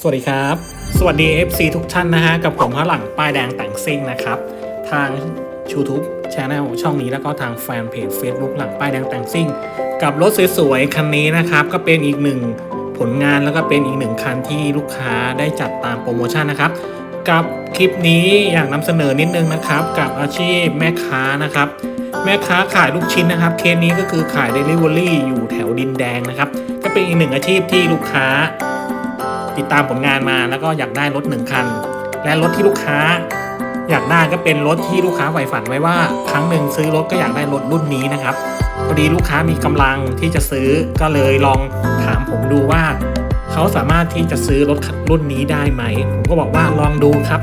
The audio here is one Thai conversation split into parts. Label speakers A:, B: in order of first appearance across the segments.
A: สวัสดีครับ สวัสดี FC ทุกท่านนะฮะ กับผมพระหลังป้ายแดงแต่งซิ่งนะครับ ทาง YouTube Channel ช่องนี้แล้วก็ทางแฟนเพจ Facebook หลังป้ายแดงแต่งซิ่ง กับรถสวยๆ คันนี้นะครับ ก็เป็นอีกหนึ่งผลงานแล้วก็เป็นอีกหนึ่งคันที่ลูกค้าได้จัดตามโปรโมชั่นนะครับ กับคลิปนี้อยากนำเสนอนิดนึงนะครับ กับอาชีพแม่ค้านะครับ แม่ค้าขายลูกชิ้นนะครับ เคสนี้ก็คือขาย Delivery อยู่แถวดินแดงนะครับ ก็เป็นอีกหนึ่งอาชีพที่ลูกค้า ติดตามผลงานมาแล้วก็อยากได้รถหนึ่งคัน และรถที่ลูกค้า อยากได้ก็เป็นรถที่ลูกค้าใฝ่ฝันไว้ว่า ครั้งหนึ่งซื้อรถก็อยากได้รถรุ่นนี้นะครับพอดีลูกค้ามีกำลังที่จะซื้อก็เลยลองถามผมดูว่า เขาสามารถที่จะซื้อรถรุ่นนี้ได้ไหม ผมก็บอกว่าลองดูครับ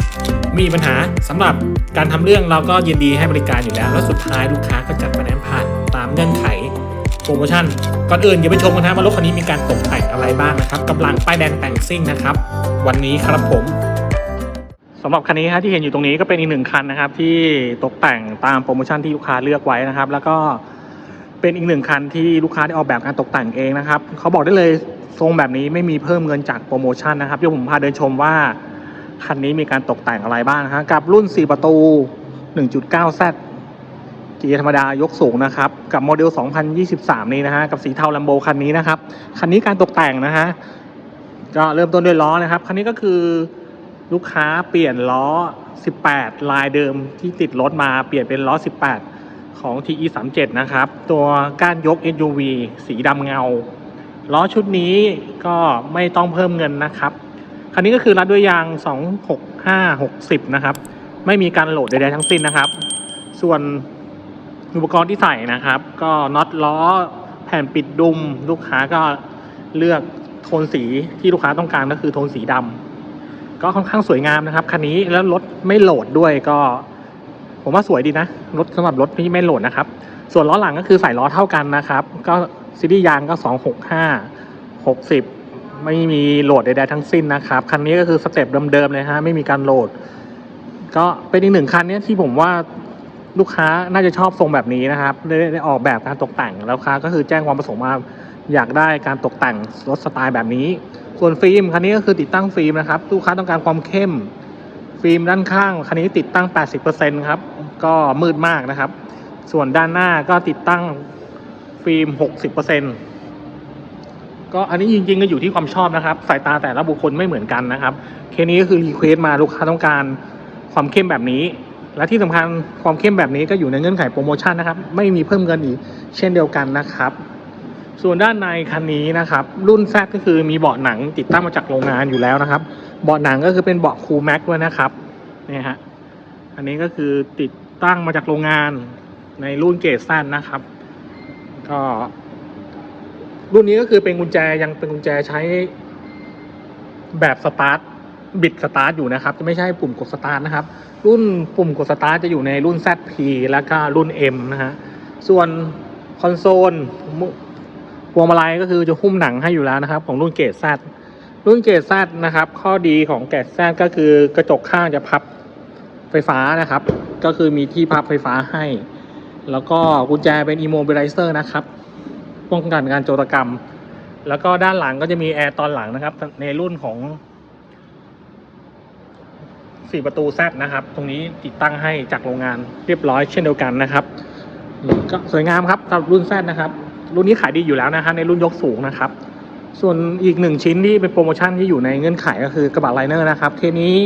A: มีปัญหาสำหรับการทำเรื่องเราก็ยินดีให้บริการอยู่แล้ว แล้วสุดท้ายลูกค้าก็จัดไฟแนนซ์ผ่านตามเงื่อนไข โปรโมชั่น ก่อนอื่นอย่าไปชมกันนะว่ารถคันนี้มีการตกแต่งอะไรบ้างนะครับกำลังป้ายแดงแต่งซิ่งนะครับ วันนี้ครับผมสำหรับคันนี้ฮะที่เห็นอยู่ตรงนี้ก็เป็นอีกหนึ่งคันนะครับ ที่ตกแต่งตามโปรโมชั่นที่ลูกค้าเลือกไว้นะครับ แล้วก็เป็นอีกหนึ่งคันที่ลูกค้าได้ออกแบบการตกแต่งเองนะครับเขาบอกได้เลยทรงแบบนี้ไม่มีเพิ่มเงินจากโปรโมชั่นนะครับเดี๋ยวผมพาเดินชมว่าคันนี้มีการตกแต่งอะไรบ้างนะฮะกับรุ่น 4 ประตู 1.9Z เกียร์ธรรมดายกสูงนะครับ กับโมเดล 2023 นี้นะฮะ กับสีเทาลัมโบคันนี้นะครับ คันนี้การตกแต่งนะฮะ ก็เริ่มต้นด้วยล้อนะครับ คันนี้ก็คือลูกค้าเปลี่ยนล้อ 18 ลายเดิมที่ติดรถมาเปลี่ยนเป็นล้อ 18 ของ TE 37 นะครับ ตัวก้านยก SUV สีดำเงา ล้อชุดนี้ก็ไม่ต้องเพิ่มเงินนะครับ คันนี้ก็คือรัดด้วยยาง 265 60 นะครับ ไม่มีการโหลดใดๆทั้งสิ้นนะครับ ส่วน อุปกรณ์ที่ใส่นะครับ ก็น็อตล้อ แผ่นปิดดุม ลูกค้าก็เลือกโทนสีที่ลูกค้าต้องการก็คือโทนสีดำก็ค่อนข้างสวยงามนะครับคันนี้แล้วรถไม่โหลดด้วยก็ ผมว่าสวยดีนะรถสำหรับรถที่ไม่โหลดนะครับ ส่วนล้อหลังก็คือใส่ล้อเท่ากันนะครับ ก็ซีรีส์ยางก็2 6 5 60ไม่มีโหลดใดๆทั้งสิ้นนะครับคันนี้ก็คือสเต็ปเดิมๆเลยฮะไม่มีการโหลด ก็เป็นอีกหนึ่งคันนี้ที่ผมว่า ลูกค้าน่าจะชอบทรงแบบนี้นะครับได้ได้ออกแบบการตกแต่งแล้วลูกค้าก็คือแจ้งความประสงค์มาอยากได้การตกแต่งรถสไตล์แบบนี้ ส่วนฟิล์มคันนี้ก็คือติดตั้งฟิล์มนะครับลูกค้าต้องการความเข้ม ฟิล์มด้านข้างคันนี้ติดตั้ง 80%ครับก็มืดมากนะครับ ส่วนด้านหน้าก็ติดตั้งฟิล์ม 60%ก็อันนี้จริงๆก็อยู่ที่ความชอบนะครับ สายตาแต่ละบุคคลไม่เหมือนกันนะครับ เคสนี้ก็คือรีเควสต์มาลูกค้าต้องการความเข้มแบบนี้ และที่สำคัญความเข้มแบบนี้ก็อยู่ในเงื่อนไขโปรโมชั่นนะครับ ไม่มีเพิ่มเงินอีกเช่นเดียวกันนะครับ ส่วนด้านในคันนี้นะครับ รุ่นแซก็คือมีเบาะหนังติดตั้งมาจากโรงงานอยู่แล้วนะครับ เบาะหนังก็คือเป็นเบาะคูลแม็กด้วยนะครับนี่ฮะอันนี้ก็คือติดตั้งมาจากโรงงานในรุ่นเกรดสั้นนะครับ ก็รุ่นนี้ก็คือเป็นกุญแจยังเป็นกุญแจใช้แบบสตาร์ท บิดสตาร์ทอยู่นะครับจะไม่ใช่ปุ่มกดสตาร์ทนะครับ รุ่นปุ่มกดสตาร์ทจะอยู่ในรุ่น ZP แล้วก็รุ่น M นะฮะส่วนคอนโซลพวงมาลัยก็คือจะหุ้มหนังให้อยู่แล้วนะครับ ของรุ่นเกรด Z รุ่นเกรด Z นะครับ ข้อดีของเกรด Z ก็คือกระจกข้างจะพับไฟฟ้านะครับ ก็คือมีที่พับไฟฟ้าให้ แล้วก็กุญแจเป็น immobilizer นะครับป้องกันการโจรกรรม แล้วก็ด้านหลังก็จะมีแอร์ตอนหลังนะครับ ในรุ่นของ สี่ประตูแซดนะครับ ตรงนี้ติดตั้งให้จากโรงงานเรียบร้อยเช่นเดียวกันนะครับก็สวยงามครับสำหรับรุ่นแซดนะครับ รุ่นนี้ขายดีอยู่แล้วนะฮะในรุ่นยกสูงนะครับ ส่วนอีกหนึ่งชิ้นที่เป็นโปรโมชั่นที่อยู่ในเงื่อนไขก็คือกระบะไลเนอร์นะครับเคสนี้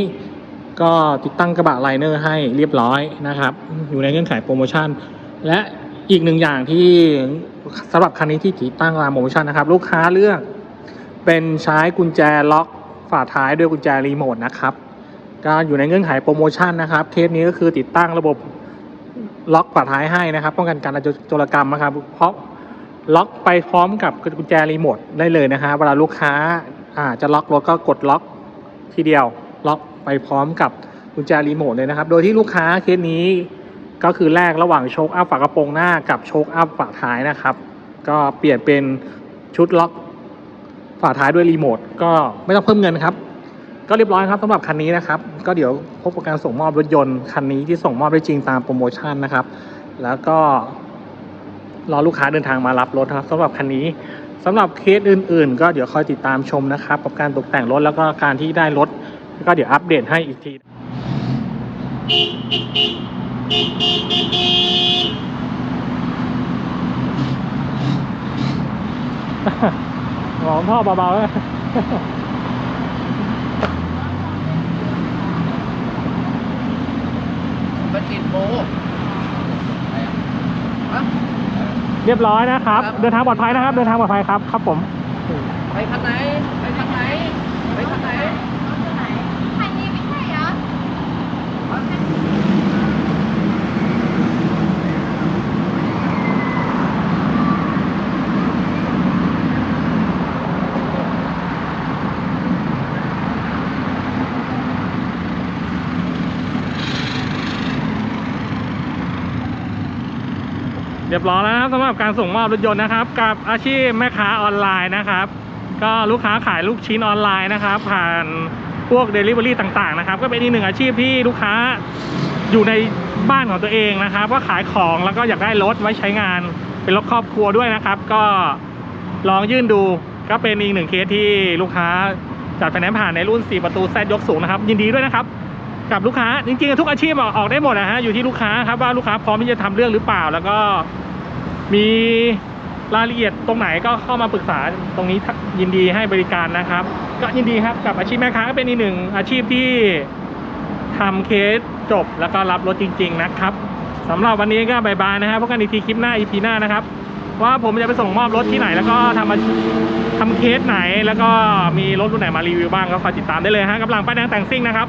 A: ก็ติดตั้งกระบะไลเนอร์ให้เรียบร้อยนะครับ อยู่ในเงื่อนไขโปรโมชั่น และอีกหนึ่งอย่างที่สำหรับคันนี้ที่ติดตั้งตามโปรโมชั่นนะครับ ลูกค้าเลือกเป็นใช้กุญแจล็อกฝาท้ายด้วยกุญแจรีโมทนะครับ ก็อยู่ในเงื่อนไขโปรโมชั่นนะครับเคสนี้ก็คือติดตั้งระบบล็อกฝาท้ายให้นะครับป้องกันการโจรกรรมนะครับ เพราะล็อกไปพร้อมกับกุญแจรีโมทได้เลยนะฮะเวลาลูกค้าอ่าจะล็อกรถก็กดล็อกทีเดียว ล็อกไปพร้อมกับกุญแจรีโมทเลยนะครับ โดยที่ลูกค้าเคสนี้ก็คือแลกระหว่างโชคอัพฝากระโปรงหน้ากับโชคอัพฝาท้ายนะครับ ก็เปลี่ยนเป็นชุดล็อกฝาท้ายด้วยรีโมทก็ไม่ต้องเพิ่มเงินครับ ก็เรียบร้อยครับสำหรับคันนี้นะครับก็เดี๋ยวพบกับการส่งมอบรถยนต์คันนี้ที่ส่งมอบได้จริงตามโปรโมชั่นนะครับ แล้วก็รอลูกค้าเดินทางมารับรถครับสำหรับคันนี้สำหรับเคสอื่น ๆ ก็เดี๋ยวคอยติดตามชมนะครับ กับการตกแต่งรถแล้วก็การที่ได้รถก็เดี๋ยวอัปเดตให้อีกทีหอมพ่อเบาๆเลย
B: บันทิดโบฮะ
A: เรียบร้อยนะครับ
B: ครับ
A: เดินทางปลอดภัยนะครับ เดินทางปลอดภัยครับ ครับผม
B: ไปทางไหน ไปทางไหน ไปทางไหน
C: คันนี้ไม่ใช่เหรอ
A: เรียบร้อยแล้วนะครับสำหรับการส่งมอบรถยนต์นะครับ กับอาชีพแม่ค้าออนไลน์นะครับ ก็ลูกค้าขายลูกชิ้นออนไลน์นะครับ ผ่านพวก Delivery ต่างๆนะครับ ก็เป็นอีกหนึ่งอาชีพที่ลูกค้าอยู่ในบ้านของตัวเองนะครับ ก็ขายของแล้วก็อยากได้รถไว้ใช้งานเป็นรถครอบครัวด้วยนะครับ ก็ลองยื่นดูก็เป็นอีกหนึ่งเคสที่ลูกค้าจัดไฟแนนซ์ผ่านในรุ่น 4 ประตูแซดยกสูงนะครับ ยินดีด้วยนะครับ กับลูกค้าจริงๆทุกอาชีพออกออกได้หมดนะฮะอยู่ที่ลูกค้าครับว่าลูกค้าพร้อมที่จะทำเรื่องหรือเปล่า แล้วก็มีรายละเอียดตรงไหนก็เข้ามาปรึกษาตรงนี้ยินดีให้บริการนะครับ ก็ยินดีครับกับอาชีพแม่ค้าก็เป็นอีกหนึ่งอาชีพที่ทำเคสจบแล้วก็รับรถจริง ๆ นะครับสำหรับวันนี้ก็บายบายนะฮะพบกันอีกทีคลิปหน้า EP หน้านะครับ ว่าผมจะไปส่งมอบรถที่ไหน แล้วก็ทำอาทำเคสไหน แล้วก็มีรถรุ่นไหนมารีวิวบ้างก็คอยติดตามได้เลยฮะกับหลังป้ายแดงแต่งซิ่งนะครับ